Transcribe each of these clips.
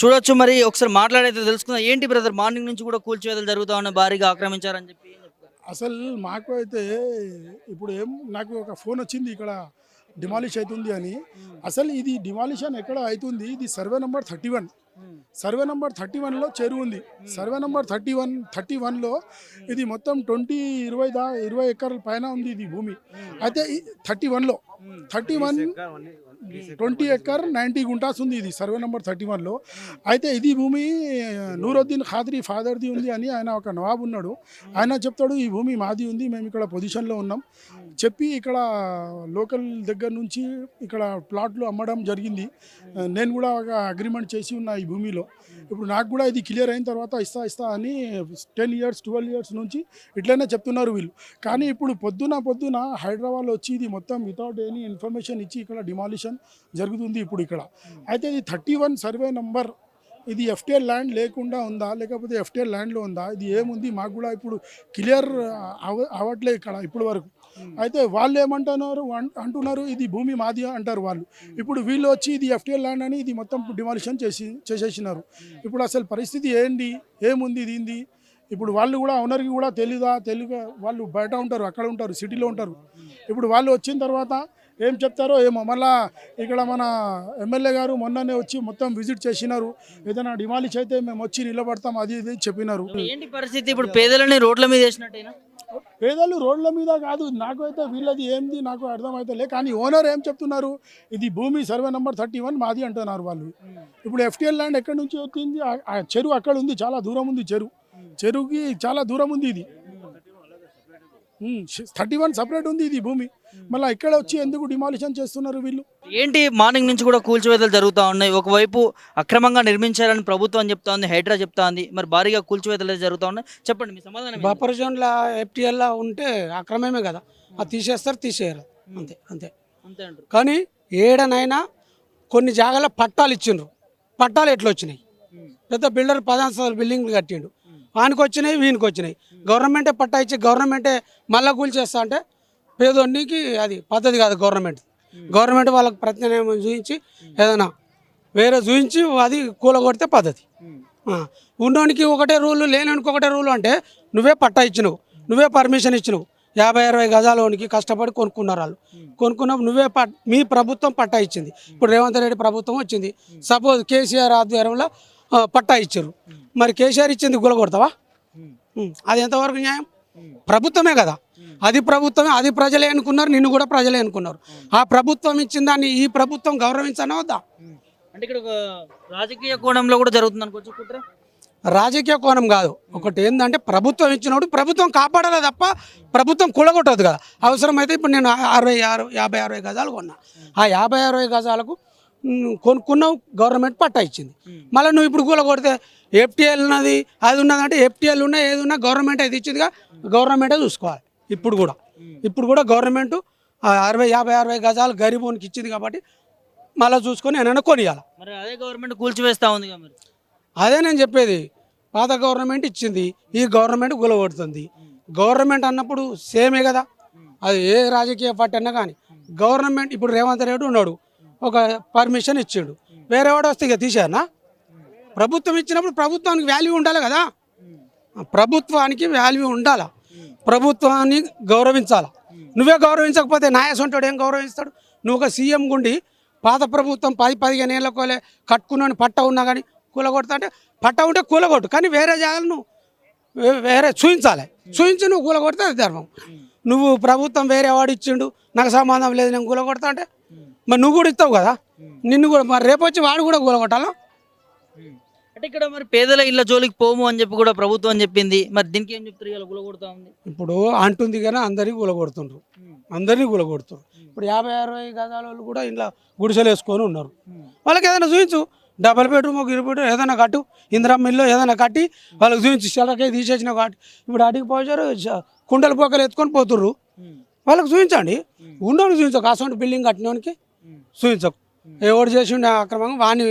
చూడొచ్చు మరి ఒకసారి మాట్లాడైతే తెలుసుకుందాం. ఏంటి బ్రదర్ మార్నింగ్ నుంచి కూడా కూల్చివేతలు జరుగుతా ఉన్నాయి భారీగా ఆక్రమించారని చెప్పి అసలు మాకు అయితే ఇప్పుడు ఏం నాకు ఒక ఫోన్ వచ్చింది ఇక్కడ. డిమాలిష్ అవుతుంది అని. అసలు ఇది డిమాలిషన్ ఎక్కడ అవుతుంది? ఇది survey number thirty one. Survey number thirty వన్లో చెరువు ఉంది. Survey number thirty one thirty వన్లో ఇది మొత్తం ట్వంటీ ఇరవై దా ఇరవై ఎకరాల పైన ఉంది ఇది భూమి. అయితే థర్టీ వన్లో thirty one twenty acre ninety guntas ఉంది ఇది సర్వే నెంబర్ థర్టీ వన్లో. అయితే ఇది భూమి నూరుద్దీన్ ఖాద్రీ ఫాదర్ది ఉంది అని ఆయన ఒక నవాబ్ ఉన్నాడు. ఆయన చెప్తాడు ఈ భూమి మాది ఉంది మేము ఇక్కడ పొజిషన్లో ఉన్నాం. చెప్పి ఇక్కడ లోకల్ దగ్గర నుంచి ఇక్కడ ప్లాట్లు అమ్మడం జరిగింది. నేను కూడా ఒక అగ్రిమెంట్ చేసి ఉన్నా ఈ భూమిలో. ఇప్పుడు నాకు కూడా ఇది క్లియర్ అయిన తర్వాత ఇస్తా ఇస్తా అని టెన్ ఇయర్స్ ట్వెల్వ్ ఇయర్స్ నుంచి ఇట్లనే చెప్తున్నారు వీళ్ళు. కానీ ఇప్పుడు పొద్దున పొద్దున హైదరాబాద్లో వచ్చి ఇది మొత్తం వితౌట్ ఎనీ ఇన్ఫర్మేషన్ ఇచ్చి ఇక్కడ డిమాలిషన్ జరుగుతుంది ఇప్పుడు ఇక్కడ. అయితే ఇది థర్టీ వన్ సర్వే నంబర్ ఇది ఎఫ్టీఎల్ ల్యాండ్ లేకుండా ఉందా లేకపోతే ఎఫ్టీఎల్ ల్యాండ్లో ఉందా ఇది ఏముంది మాకు కూడా ఇప్పుడు క్లియర్ అవ అవ్వట్లేదు ఇక్కడ ఇప్పటి వరకు. అయితే వాళ్ళు ఏమంటున్నారు? అంటున్నారు ఇది భూమి మాది అంటారు వాళ్ళు. ఇప్పుడు వీళ్ళు వచ్చి ఇది ఎఫ్టీఎల్ ల్యాండ్ అని ఇది మొత్తం డిమాలిషన్ చేసి చేసేసినారు. ఇప్పుడు అసలు పరిస్థితి ఏంటి ఏముంది దీంది? ఇప్పుడు వాళ్ళు కూడా ఓనర్కి కూడా తెలీదా? తెలుగు వాళ్ళు బయట ఉంటారు అక్కడ ఉంటారు సిటీలో ఉంటారు. ఇప్పుడు వాళ్ళు వచ్చిన తర్వాత ఏం చెప్తారో ఏమో. మళ్ళా ఇక్కడ మన ఎమ్మెల్యే గారు మొన్ననే వచ్చి మొత్తం విజిట్ చేసినారు. ఏదైనా డిమాలిష్ అయితే మేము వచ్చి నిలబడతాం అది ఇది చెప్పినారు. ఏంటి పరిస్థితి? ఇప్పుడు పేదలని రోడ్ల మీద వేసినట్టేనా? పేదలు రోడ్ల మీద కాదు నాకు అయితే వీళ్ళది ఏంది నాకు అర్థమైతే కానీ ఓనర్ ఏం చెప్తున్నారు? ఇది భూమి సర్వే నెంబర్ థర్టీ వన్ మాది అంటున్నారు వాళ్ళు. ఇప్పుడు ఎఫ్టీఎల్ ల్యాండ్ ఎక్కడి నుంచి వచ్చింది? ఆ- ఆ చెరువు అక్కడ ఉంది చాలా దూరం ఉంది చెరువు. చెరువుకి చాలా దూరం ఉంది ఇది. థర్టీ వన్ సపరేట్ ఉంది ఇది భూమి. మళ్ళీ ఇక్కడ వచ్చి ఎందుకు డిమాలిషన్ చేస్తున్నారు వీళ్ళు? ఏంటి మార్నింగ్ నుంచి కూడా కూల్చివేతలు జరుగుతూ ఉన్నాయి. ఒకవైపు అక్రమంగా నిర్మించారని ప్రభుత్వం చెప్తా ఉంది హైడ్రా చెప్తా ఉంది మరి భారీగా కూల్చివేతలు జరుగుతూ ఉన్నాయి. చెప్పండి మీ సమాధానం ఏంటి? బఫర్ జోన్లో ఎఫ్టీఎల్లో ఉంటే అక్రమమే కదా. అది తీసేస్తారు తీసేయరు. అంతే అంతే. అంతే కానీ ఏడనైనా కొన్ని జాగాల పట్టాలు ఇచ్చిండ్రు. పట్టాలు ఎట్లా వచ్చినాయి? పెద్ద బిల్డర్ పదాంశాలు బిల్డింగ్లు కట్టిండు. వానికి వచ్చినాయి వీనికి వచ్చినాయి గవర్నమెంటే పట్టా ఇచ్చి గవర్నమెంటే మళ్ళా కూల్చేస్తా అంటే పేదోడికి అది పద్ధతి కాదు గవర్నమెంట్. గవర్నమెంట్ వాళ్ళకి ప్రత్యామ్నాయం చూపించి ఏదైనా వేరే చూపించి అది కూలగొడితే పద్ధతి. ఉన్నోనికి ఒకటే రూలు లేనోనికి ఒకటే రూలు అంటే నువ్వే పట్టా ఇచ్చినవు నువ్వే పర్మిషన్ ఇచ్చినవు. యాభై అరవై గజాలోనికి కష్టపడి కొనుక్కున్నారు వాళ్ళు. కొనుక్కున్నప్పుడు నువ్వే పట్ మీ ప్రభుత్వం పట్టా ఇచ్చింది. ఇప్పుడు రేవంత్ రెడ్డి ప్రభుత్వం వచ్చింది. సపోజ్ కేసీఆర్ ఆధ్వర్యంలో పట్టా ఇచ్చారు. మరి కేసీఆర్ ఇచ్చింది గులగొడతావా. అది ఎంతవరకు న్యాయం? ప్రభుత్వమే కదా. అది ప్రభుత్వమే అది ప్రజలే అనుకున్నారు నిన్ను కూడా ప్రజలే అనుకున్నారు. ఆ ప్రభుత్వం ఇచ్చిన దాన్ని ఈ ప్రభుత్వం గౌరవించనా వద్దా? అంటే ఇక్కడ రాజకీయ కోణంలో కూడా జరుగుతుంది అనుకోవచ్చు కుట్ర? రాజకీయ కోణం కాదు. ఒకటి ఏంటంటే ప్రభుత్వం ఇచ్చినప్పుడు ప్రభుత్వం కాపాడాలి తప్ప ప్రభుత్వం కూలగొట్టదు కదా. అవసరమైతే ఇప్పుడు నేను అరవై ఆరు యాభై అరవై గజాలు కొన్నా. ఆ యాభై అరవై గజాలకు కొనుక్కున్నావు గవర్నమెంట్ పట్టా ఇచ్చింది. మళ్ళీ నువ్వు ఇప్పుడు కూలగొడితే ఎఫ్టీఎల్ ఉన్నది అది ఉన్నదంటే ఎఫ్టీఎల్ ఉన్నా ఏది ఉన్నా గవర్నమెంట్ అది ఇచ్చిందిగా గవర్నమెంటే చూసుకోవాలి. ఇప్పుడు కూడా. ఇప్పుడు కూడా గవర్నమెంట్ అరవై యాభై అరవై గజాలు గరీబోనికి ఇచ్చింది కాబట్టి మళ్ళీ చూసుకొని ఏమైనా కొనియాలి. మరి అదే గవర్నమెంట్ కూల్చివేస్తా ఉంది అదే నేను చెప్పేది. పాత గవర్నమెంట్ ఇచ్చింది ఈ గవర్నమెంట్ గులగొడుతుంది. గవర్నమెంట్ అన్నప్పుడు సేమే కదా. అది ఏ రాజకీయ పార్టీ అన్నా కానీ. గవర్నమెంట్ ఇప్పుడు రేవంత్ రెడ్డి ఉన్నాడు. ఒక పర్మిషన్ ఇచ్చాడు. వేరే వాడు వస్తే ఇక తీసానా ప్రభుత్వం ఇచ్చినప్పుడు ప్రభుత్వానికి వాల్యూ ఉండాలి కదా. ప్రభుత్వానికి వాల్యూ ఉండాలా. ప్రభుత్వాన్ని గౌరవించాలా. నువ్వే గౌరవించకపోతే నాయసంటాడు ఏం గౌరవిస్తాడు? నువ్వు ఒక సీఎం గుండి పాత ప్రభుత్వం పది పదిహేను ఏళ్ళకోలే కట్టుకున్నాను పట్ట ఉన్నా కానీ కూలగొడతా అంటే పట్ట ఉంటే కూలగొట్టు. కానీ వేరే జాగాలు నువ్వు వేరే చూయించాలి. చూయించి నువ్వు కూలగొడితే అది ధర్మం. నువ్వు ప్రభుత్వం వేరే వాడు ఇచ్చిండు నాకు సంబంధం లేదు నేను కూలగొడతా అంటే మరి నువ్వు కూడా ఇస్తావు కదా. నిన్ను కూడా మరి రేపు వచ్చి వాడు కూడా కూలగొట్టాలా? అంటే ఇక్కడ మరి పేదల ఇళ్ళ జోలికి పోము అని చెప్పి కూడా ప్రభుత్వం చెప్పింది. మరి దీనికి ఏం చెప్తారు? ఇలా గులగొడతా ఉంది. ఇప్పుడు అంటుంది కానీ అందరినీ కూలగొడుతుండ్రు అందరినీ కూలగొడుతున్నారు ఇప్పుడు యాభై అరవై గజాల వాళ్ళు కూడా ఇంట్లో గుడిసెలు వేసుకొని ఉన్నారు. వాళ్ళకి ఏదైనా చూపించు. డబల్ బెడ్రూమ్ ఒక ఇరు బెడ్రూమ్ ఏదైనా కట్టు. ఇందిరమ్మ ఇల్లు ఏదైనా కట్టి వాళ్ళకి చూపించి. చెలకే తీసేసిన కాబట్టి ఇప్పుడు అడిగి పోయారు కుండల పోకలు ఎత్తుకొని పోతుర్రు. వాళ్ళకి చూపించండి. ఉండోనికి చూపించకు. అసలు బిల్డింగ్ కట్టినోనికి చూపించకు. ఎవడు చేసిండు అక్రమంగా వాడిని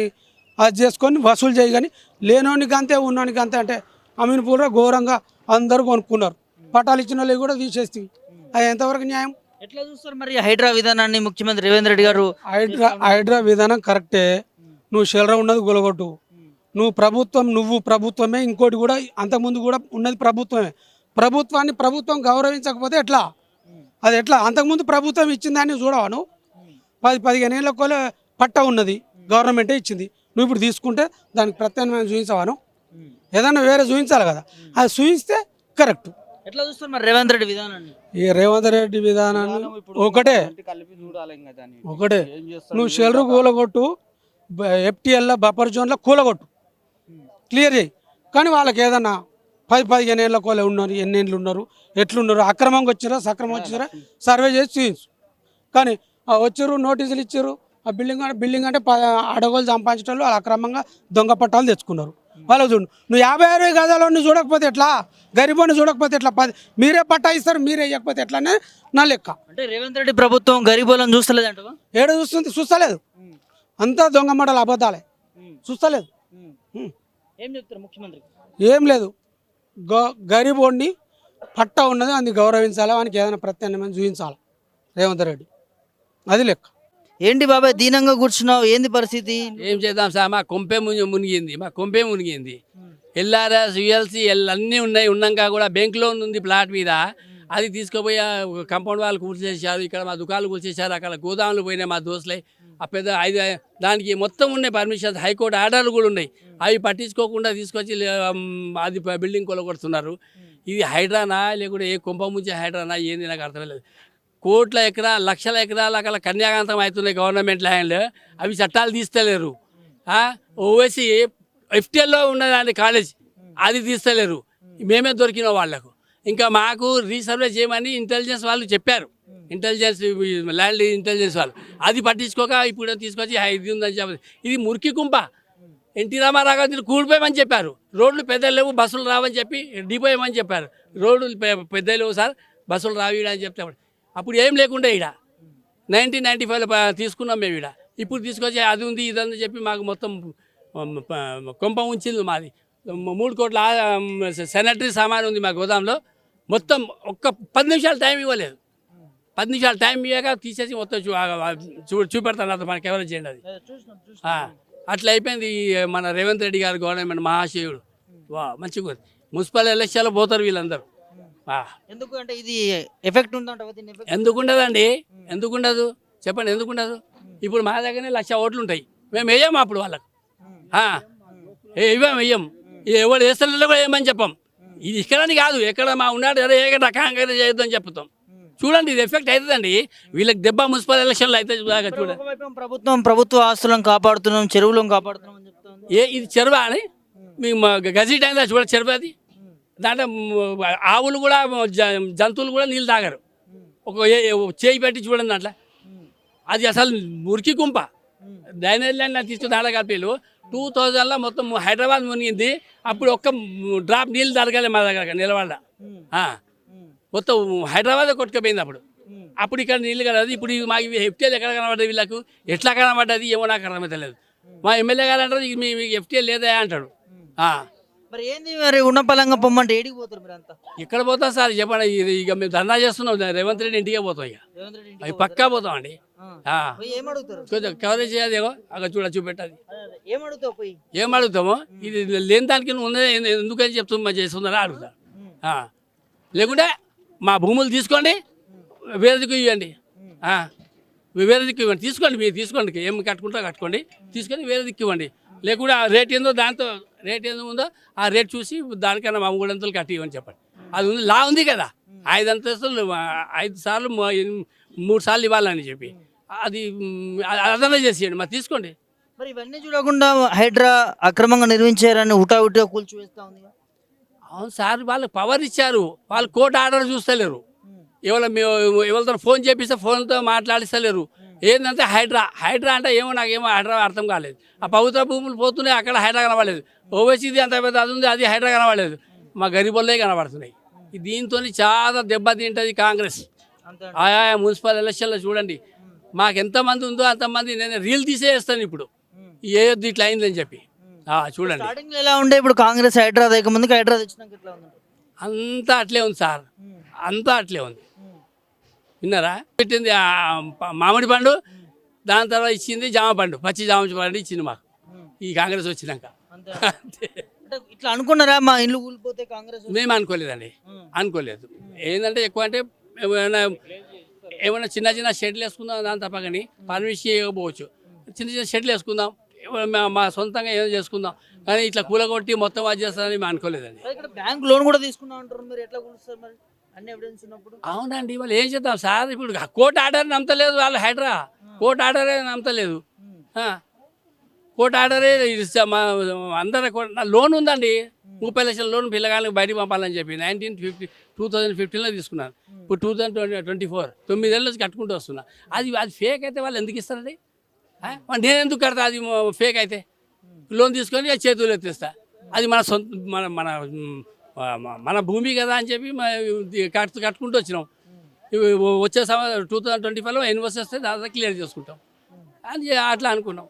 అది చేసుకొని వసూలు చేయి కానీ లేనోనికి అంతే ఉన్నోనికి అంతే అంటే అమీన్పూర్లో ఘోరంగా అందరూ కొనుక్కున్నారు. పట్టాలు ఇచ్చిన వాళ్ళు కూడా తీసేస్తే అది ఎంతవరకు న్యాయం? ఎట్లా చూస్తారు మరి హైడ్రా విధానాన్ని ముఖ్యమంత్రి రేవేంద్ర రెడ్డి గారు? హైడ్రా హైడ్రా విధానం కరెక్టే. నువ్వు షెల్ర ఉన్నది గులగొట్టు. నువ్వు ప్రభుత్వం నువ్వు ప్రభుత్వమే ఇంకోటి కూడా అంతకుముందు కూడా ఉన్నది ప్రభుత్వమే. ప్రభుత్వాన్ని ప్రభుత్వం గౌరవించకపోతే ఎట్లా? అది ఎట్లా? అంతకుముందు ప్రభుత్వం ఇచ్చిందాన్ని చూడవా నువ్వు? పది పదిహేను ఏళ్ళ పట్ట ఉన్నది గవర్నమెంటే ఇచ్చింది. నువ్వు ఇప్పుడు తీసుకుంటే దానికి ప్రత్యామ్నాయం చూపించవాను ఏదన్నా వేరే చూపించాలి కదా. అది చూపిస్తే కరెక్ట్. ఎట్లా చూస్తారు మరి రేవంత్ రెడ్డి విధానాన్ని? ఈ రేవంత్ రెడ్డి విధానాన్ని ఒకటే. ఒకటే నువ్వు షెల్రు కూలగొట్టు ఎఫ్టీఎల్లో బఫర్ జోన్లో కూలగొట్టు. క్లియర్ చేయి. కానీ వాళ్ళకి ఏదన్నా పది పదిహేను ఏళ్ళ కోలే ఉన్నారు ఎన్ని ఏళ్ళు ఉన్నారు ఎట్లున్నారు అక్రమంగా వచ్చిరా సక్రమం వచ్చిరా సర్వే చేసి చూపించు. కానీ ఆ వచ్చిర్రు నోటీసులు ఇచ్చారు ఆ బిల్డింగ్ అంటే బిల్డింగ్ అంటే అడగోలు సంపాదించడం వాళ్ళు అక్రమంగా దొంగ పట్టాలు తెచ్చుకున్నారు. వాళ్ళు చూడు నువ్వు యాభై అరవై గదాలను చూడకపోతే ఎట్లా? గరిబోని చూడకపోతే ఎట్లా? పది మీరే పట్టా ఇస్తారు మీరే ఇవ్వకపోతే ఎట్లా అనేది నా లెక్క. అంటే రేవంత్ రెడ్డి ప్రభుత్వం గరీబులను చూస్తలేదంటవా? ఏడ చూస్తుంది? చూస్తలేదు. అంతా దొంగ మడలు అబద్ధాలే. చూస్తలేదు. ఏం చెప్తారు ముఖ్యమంత్రి? ఏం లేదు. గ గరీబోడిని పట్ట ఉన్నది అది గౌరవించాలి? వానికి ఏదైనా ప్రత్యామ్నాయం చూపించాలి? రేవంత్ రెడ్డి. అది లెక్క. ఏంటి బాబాయ్ దీనంగా కూర్చున్నావు? ఏంది పరిస్థితి? ఏం చేద్దాం సార్? మా కొంపే ముని- మునిగింది. మా కొంపే మునిగింది. ఎల్ఆర్ఎస్ యుఎల్సి అన్నీ ఉన్నాయి. ఉన్నాక కూడా బ్యాంక్ లోన్ ఉంది ప్లాట్ మీద. అది తీసుకుపోయి కంపౌండ్ వాళ్ళు కూర్చేసారు ఇక్కడ మా దుకాణాలు కూర్చేసారు అక్కడ గోదాములు పోయినాయి మా దోస్తులే. ఆ పెద్ద ఐదు దానికి మొత్తం ఉన్నాయి పర్మిషన్స్ హైకోర్టు ఆర్డర్లు కూడా ఉన్నాయి. అవి పట్టించుకోకుండా తీసుకొచ్చి అది బిల్డింగ్ కొలగొడుతున్నారు. ఇది హైడ్రానా? లేకుంటే ఏ కొంప ముంచి హైడ్రానా? ఏంది? నాకు అర్థం లేదు. కోట్ల ఎకరా లక్షల ఎకరాల అక్కడ కన్యాకాంతం అవుతున్నాయి గవర్నమెంట్ ల్యాండ్ అవి చట్టాలు తీస్తలేరు. ఓవైసీ ఎఫ్టీఎల్లో ఉన్నదాన్ని కాలేజ్ అది తీస్తలేరు. మేమే దొరికిన వాళ్ళకు. ఇంకా మాకు రీసర్వే చేయమని ఇంటెలిజెన్స్ వాళ్ళు చెప్పారు. ఇంటెలిజెన్స్ ల్యాండ్ ఇంటెలిజెన్స్ వాళ్ళు. అది పట్టించుకోక ఇప్పుడు తీసుకొచ్చి "హై, ఇది ఉందని చెప్పి ఇది మురికి కుంప. ఎన్టీ రామారావు గారు కూలిపోయామని చెప్పారు. రోడ్లు పెద్దలు లేవు బస్సులు రావని చెప్పి డిపోయమని చెప్పారు. రోడ్లు పెద్దలు లేవు సార్ బస్సులు రావి అని చెప్తే అప్పుడు ఏం లేకుండా ఇక్కడ నైన్టీన్ నైంటీ ఫైవ్లో తీసుకున్నాం మేము ఇక్కడ ఇప్పుడు తీసుకొచ్చి అది ఉంది ఇది అని చెప్పి మాకు మొత్తం కొంప ఉంచింది మాది. మూడు కోట్ల శానిటరీ సామాన్ ఉంది మా గోదాంలో. మొత్తం ఒక్క పది నిమిషాలు టైం ఇవ్వలేదు. పది నిమిషాలు టైం ఇవ్వక తీసేసి మొత్తం చూ చూపెడతాను అది మనకి ఎవరు చేయండి అది. అట్లా అయిపోయింది మన రేవంత్ రెడ్డి గారు గవర్నమెంట్ మహాశివుడు వా మంచిగా మున్సిపల్ ఎలక్షన్లో పోతారు వీళ్ళందరూ. ఎందుకు అంటే ఇది ఎఫెక్ట్ ఉందంట ఎందుకు ఉండదండి ఎందుకు ఉండదు చెప్పండి ఎందుకు ఉండదు ఇప్పుడు మా దగ్గరనే లక్ష ఓట్లు ఉంటాయి మేము వేయము అప్పుడు వాళ్ళకు? ఇవ్వం వెయ్యం ఎవరు వేస్తున్నా కూడా ఏమని చెప్పం. ఇది ఇక్కడని కాదు ఎక్కడ మా ఉన్నాడు అరే ఏ రకంగా అయితే చేయొద్దని చెప్తాం. చూడండి ఇది ఎఫెక్ట్ అవుతుందండి వీళ్ళకి దెబ్బ మున్సిపల్ ఎలక్షన్లు అయితే చూడండి. ప్రభుత్వం ప్రభుత్వ ఆస్తులను కాపాడుతున్నాం చెరువులను కాపాడుతున్నాం ఏ ఇది చెరువా అని? మా గజెట్ అయిందా చూడ చెరువు అది? దాంట్లో ఆవులు కూడా జ- జంతువులు కూడా నీళ్ళు తాగరు. ఒక చేయి పెట్టి చూడండి అట్లా అది అసలు మురికి కుంప. డ్రైనేజ్ లైన్ తీసుకుని దాంట్లో టూ థౌజండ్లో మొత్తం హైదరాబాద్ మునిగింది. అప్పుడు ఒక్క డ్రాప్ నీళ్ళు దొరకలే మా దగ్గర నిలబడ మొత్తం హైదరాబాద్ కొట్టుకుపోయింది అప్పుడు. అప్పుడు ఇక్కడ నీళ్ళు కలదు ఇప్పుడు మాకు ఇవి ఎఫ్టీఎల్ ఎక్కడ కనబడ్డది వీళ్ళకు? ఎట్లా కనబడ్డది? ఏమో నాకు అర్థమవుతలేదు మా ఎమ్మెల్యే గారు అంటారు మీ మీకు ఎఫ్టీఎల్ లేదా? అంటాడు. మరి ఏంది మరి ఉన్న పలంగా పొమ్మంటే ఏడికి పోతారు మీరు అంతా ఎక్కడ పోతాం సార్ చెప్పండి ఇది ఇక మేము ధర్నా చేస్తున్నాం రేవంత్ రెడ్డి ఇంటికే పోతాం ఇక. రేవంత్ రెడ్డి అవి పక్కా పోతాం అండి పోతారా? ఆ. పోయి ఏం అడుగుతారు కొంచెం కవరేజ్ చేయాలి ఏగో అక్కడ చూడ అదే, అదే. ఏం అడుగుతావు పోయి? ఏం అడుగుతామో? ఇది లేని దానికి నువ్వు ఉన్నదే ఎందు- ఎందుకని చెప్తున్నా చేస్తుందని అడుగుతా. ఆ. లేకుంటే మా భూములు తీసుకోండి వేరే దిక్కు ఇవ్వండి. ఆ. ఇవ్వండి. తీసుకోండి మీరు తీసుకోండి ఏం కట్టుకుంటారో కట్టుకోండి. తీసుకొని వేరే దిక్కు ఇవ్వండి. లేకుంటే ఆ రేట్ ఏందో దాంతో రేట్ ఏందో ఉందో ఆ రేట్ చూసి దానికన్నా మా మూడంతలు కట్టి ఇవ్వని చెప్పండి. అది ఉంది లా ఉంది కదా. ఐదు అంతస్తులు ఐదు సార్లు మూడు సార్లు ఇవ్వాలని చెప్పి. అది మ్, అదన్నా చేసేయండి. మరి తీసుకోండి. మరి ఇవన్నీ చూడకుండా హైడ్రా అక్రమంగా నిర్మించారని హుటాహుటిగా కూల్చివేస్తా ఉంది అవును సార్ వాళ్ళకి పవర్ ఇచ్చారు. వాళ్ళు కోర్టు ఆర్డర్ చూస్తలేరు. ఎవరు ఎవరితో ఫోన్ చేపిస్తే ఫోన్తో మాట్లాడిస్తలేరు. ఏంటంటే హైడ్రా. హైడ్రా అంటే ఏమో నాకేమో హైడ్రా అర్థం కాలేదు. ఆ ప్రభుత్వ భూములు పోతున్నాయి అక్కడ హైడ్రా కనబడలేదు. ఓవైసీది అంత పెద్ద అది ఉంది అది హైడ్రా కనబడలేదు. మా గరీబుల్లే కనబడుతున్నాయి. దీంతో చాలా దెబ్బతింటుంది కాంగ్రెస్. ఆయా మున్సిపల్ ఎలక్షన్లో చూడండి. మాకు ఎంతమంది ఉందో అంతమంది నేను రీల్ తీసేస్తాను ఇప్పుడు. ఏ ఇట్లా అయిందని చెప్పి. చూడండి. స్టార్టింగ్ ఎలా ఉండే? ఇప్పుడు కాంగ్రెస్ హైడ్రా దగ్గర ముందుకు హైడ్రా తెచ్చినాక అంతా అట్లే ఉంది సార్. అంతా అట్లే ఉంది. విన్నారా? పెట్టింది మామిడి పండు దాని తర్వాత ఇచ్చింది జామ పండు పచ్చి జామ పండు ఇచ్చింది మాకు. ఈ కాంగ్రెస్ వచ్చినాక. ఇట్లా అనుకున్నారా? మా ఇల్లు కూలిపోతే కాంగ్రెస్? మేము అనుకోలేదండి. అనుకోలేదు. ఏంటంటే ఎక్కువ అంటే ఏమైనా ఏమైనా చిన్న చిన్న షెడ్లు వేసుకుందాం దాని తప్ప కానీ పర్మిషన్ ఇవ్వకపోవచ్చు చిన్న చిన్న షెడ్లు వేసుకుందాం. మా- సొంతంగా ఏదో చేసుకుందాం. కానీ ఇట్లా కూలగొట్టి మొత్తం అది చేస్తారని మేము అనుకోలేదండి. బ్యాంక్ లోన్ కూడా తీసుకున్నా అంటారు. మీరు ఎట్లా కూలుస్తారు మరి? అవునండి వాళ్ళు ఏం చేద్దాం? సార్ ఇప్పుడు కోర్టు ఆర్డర్ నమ్మతలేదు వాళ్ళు హైడ్రా. కోర్టు ఆర్డరే నమ్మతలేదు. కోర్టు ఆర్డరే అందరూ లోన్ ఉందండి. ముప్పై లక్షల లోన్ పిల్లగాళ్ళకి బయటికి పంపాలని చెప్పి నైన్టీన్ ఫిఫ్టీ టూ థౌజండ్ ఫిఫ్టీన్లో తీసుకున్నాను ఇప్పుడు two thousand twenty twenty four తొమ్మిదేళ్ళ నుంచి కట్టుకుంటూ వస్తున్నా. అది అది ఫేక్ అయితే వాళ్ళు ఎందుకు ఇస్తారండి? నేను ఎందుకు కడతా? అది ఫేక్ అయితే. లోన్ తీసుకొని చేతులు ఎత్తిస్తా. అది మన సొంత మన మన మన- భూమి కదా అని చెప్పి కట్టు కట్టుకుంటూ వచ్చినాం. వచ్చే సంవత్సరం టూ థౌజండ్ ట్వంటీ ఫైవ్లో ఎన్ని వస్తే దాదాపు క్లియర్ చేసుకుంటాం. అని అట్లా అనుకున్నాం.